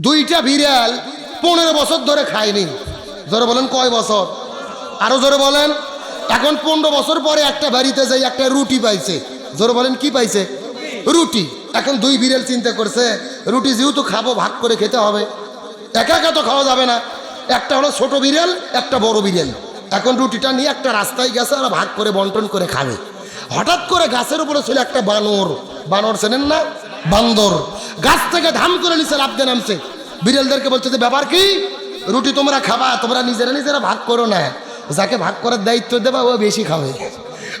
দুইটা বিড়াল পনেরো বছর ধরে খায়নি। জোরে বলেন কয় বছর? আরও জোরে বলেন। এখন পনেরো বছর পরে একটা বাড়িতে যাই, একটা রুটি পাইছে। জোরে বলেন কি পাইছে? রুটি। এখন দুই বিড়াল চিন্তা করছে, রুটি যেহেতু খাব, ভাগ করে খেতে হবে। একা একা তো খাওয়া যাবে না। একটা হলো ছোট বিড়াল, একটা বড় বিড়াল। এখন রুটিটা নিয়ে একটা রাস্তায় গেছে আর ভাগ করে বন্টন করে খাবে। হঠাৎ করে গাছের উপরে ছিল একটা বানর। বানর চেনেন না? বান্দর। গাছ থেকে ধাম করে নিচে লাফতে নামছে। বিড়ালদেরকে বলছে যে, ব্যাপার কি? রুটি তোমরা খাবা, তোমরা নিজেরা নিজেরা ভাগ করো না। যাকে ভাগ করার দায়িত্ব দেবা, ও বেশি খাবে।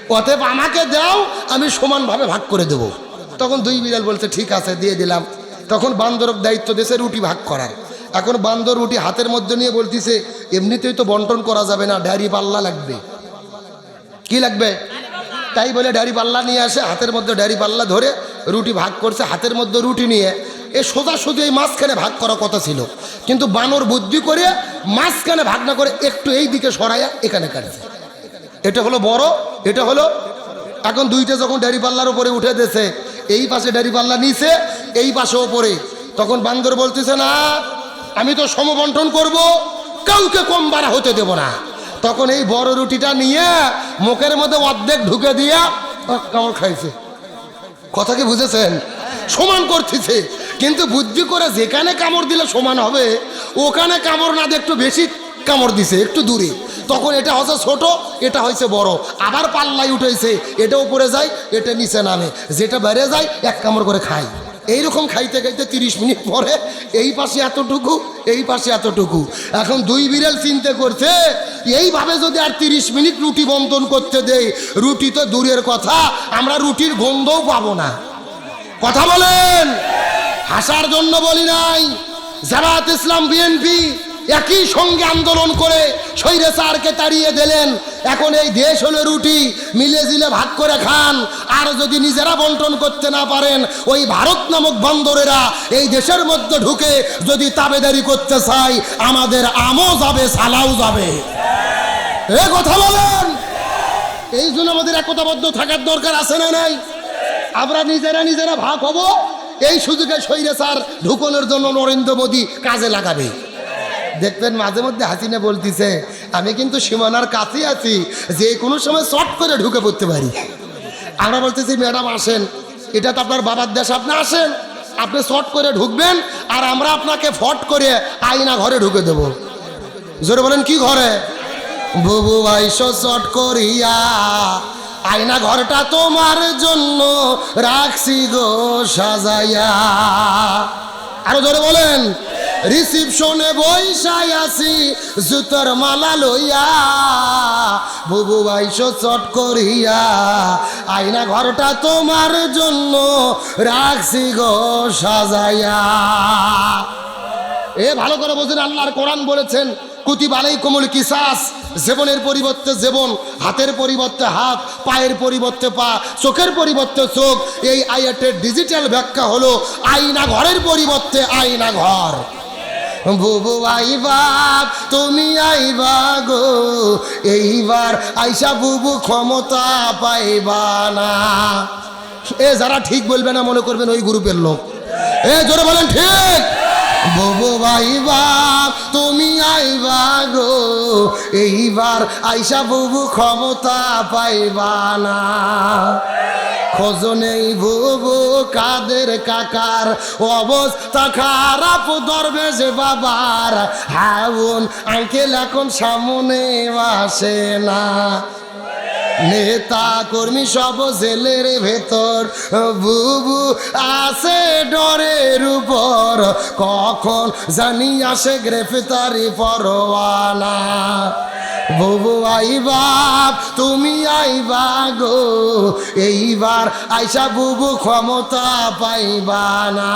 অতএব আমাকে দাও, আমি সমানভাবে ভাগ করে দেব। তখন দুই বিড়াল বলছে, ঠিক আছে, দিয়ে দিলাম। তখন বান্দরক দায়িত্ব দিয়েছে রুটি ভাগ করার। এখন বান্দর রুটি হাতের মধ্যে নিয়ে বলতিছে, এমনিতেই তো বন্টন করা যাবে না, ড্যারি পাল্লা লাগবে। কি লাগবে? তাই বলে, ড্যারি পাল্লা নিয়ে আসে, হাতের মধ্যে ড্যারি পাল্লা ধরে রুটি ভাগ করছে, হাতের মধ্যে রুটি নিয়ে। এ সোজা সোজা এই মাঝখানে ভাগ করার কথা ছিল। কিন্তু বানর বুদ্ধি করে মাঝখানে ভাগ না করে একটু এই দিকে সরাইয়া এখানে কাটছে। এটা হলো বড়, এটা হলো এখন দুইটা যখন ড্যারি পাল্লার উপরে উঠে দিয়েছে, এই পাশে ড্যারি পাল্লা নিচে, এই পাশে ওপরে তখন বান্দর বলতেছে, না, আমি তো সমবন্টন করব, কাউকে কম বাড়া হতে দেব না। তখন এই বড় রুটিটা নিয়ে মুখের মধ্যে অর্ধেক ঢুকে দিয়া কামড় খাইছে। কথা কি বুঝেছেন? সমান করতেছে। কিন্তু বুদ্ধি করে যেখানে কামড় দিলে সমান হবে, ওখানে কামড় না দিয়ে একটু বেশি কামড় দিছে, একটু দূরে। তখন এটা হচ্ছে ছোট, এটা হয়েছে বড়। আবার পাল্লাই উঠেছে, এটা উপরে যায়, এটা নিচে নামে। যেটা বেড়ে যায়, এক কামড় করে খায়। এইরকম খাইতে খাইতে তিরিশ মিনিট পরে এই পাশে এতটুকু, এই পাশে এতটুকু। এখন দুই বিড়াল চিনতে করছে, এইভাবে যদি আর তিরিশ মিনিট রুটি বন্টন করতে দেই, রুটি তো দূরের কথা, আমরা রুটির গন্ধও পাবো না। কথা বলেন? হাসার জন্য বলি নাই। জামাত ইসলাম বিএনপি একই সঙ্গে আন্দোলন করে স্বৈরাচারকে তাড়িয়ে দিলেন। এখন এই দেশ হলো রুটি, মিলে জিলে ভাগ করে খান। আর যদি নিজেরা বন্টন করতে না পারেন, ওই ভারত নামক বন্দরেরা এই দেশের মধ্যে ঢুকে যদি তাবেদারি করতে চাই আমাদের আমও যাবে, সালাও যাবে। এ কথা বলেন। এই জন্য আমাদের একতাবদ্ধ থাকার দরকার আছে না নাই? আমরা নিজেরা নিজেরা ভাগ হব, এই সুযোগে স্বৈরাচার ঢুকনোর জন্য নরেন্দ্র মোদী কাজে লাগাবে। দেখবেন মাঝে মধ্যে হাসিনা বলতিছে, আমি কিন্তু সীমানার কাছে আছি, যে কোনো সময় শর্ট করে ঢুকে পড়তে পারি। আমরা বলতেছি, ম্যাডাম, আসেন। এটা তো আপনার বাবার দেশ, আপনি আসেন। আপনি শর্ট করে ঢুকবেন আর আমরা আপনাকে ফট করে আয়না ঘরে ঢুকে দেব। জোরে বলেন, কি ঘরে? বুবু ভাইসো চট করিয়া আয়না ঘরটা তোমার জন্য রাখছি গো, সাজাইয়া। আরও ধরে বলেন রিসিপশনে বৈশাই আছি জুতোর মালা লইয়া। বুবু ভাইসো চট করিয়া, আয়না ঘরটা তোমার জন্য রাখছি গো সাজাইয়া। এ ভালো করে বোঝেন, আল্লাহর কোরআন বলেছেন কুতি বালাই কোমল কিসাস, জীবনের পরিবর্তে জীবন, হাতের পরিবর্তে হাত, পায়ের পরিবর্তে পা, চোখের পরিবর্তে চোখ। এই আয়াতের ডিজিটাল ব্যাখ্যা হলো আয়না ঘরের পরিবর্তে আয়না ঘর। বুবু আইবাব তুমি আইবা গো। এইবার আইসা বুবু ক্ষমতা পাইবা না। এ যারা ঠিক বলবে না, মনে করবেন ওই গ্রুপের লোক। এ জোরে বলেন ঠিক। বুবু আইবা, তুমি আইবা গো। এইবার আইসা বুবু ক্ষমতা পাইবা না। খোঁজনেই বুবু কাদের কাকার অবস্থা খারাপ, দরবেশ বাবার হাউন, আঙ্কেল এখন সামনে আসে না। নেতা কর্মী সব জেলের ভেতর, বুবু আছে ডরের উপর, কখন জানি আসে গ্রেফতারি পরোয়ানা। বুবু আইবা তুমি আইবা গো এইবার আইসা বুবু ক্ষমতা পাইবা না।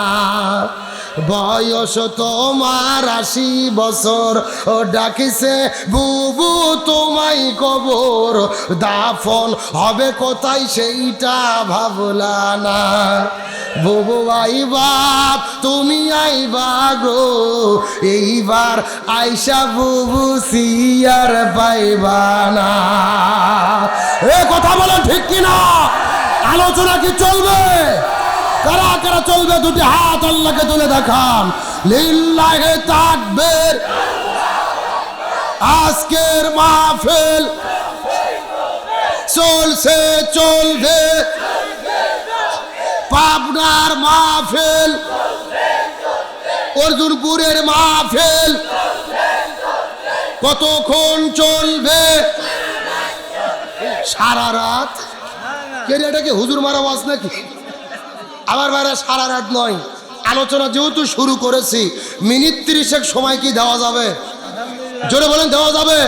বয়স তোমার আশি বছর। ও ডাকিছে, বুবু, তোমায় কবর। দাফন হবে কোথায় সেইটা ভাবলা না। বুবু আইবা তুমি আইবা গো এইবার আইসা বুবু সিয়ার পাইবা না। এ কথা বলেন ঠিক কিনা? আলোচনা কি চলবে? কারা কারা চলবে দুটি হাত আল্লাহকে তুলে দেখান। লিল্লাহে তাকবীর। আজকের মাহফিল চলছে চলবে। পাবনার মাহফিল অর্জুনপুরের মাহফিল কতক্ষণ চলবে? সারা রাত? কে রে, এটা কি হুজুর মারা ওয়াজ নাকি? আমার বাইরে সারা রাত নয়। আলোচনা যেহেতু শুরু করেছি, মিনিট তিরিশেক সময় কি দেওয়া যাবে? জোরে বলেন, দেওয়া যাবে?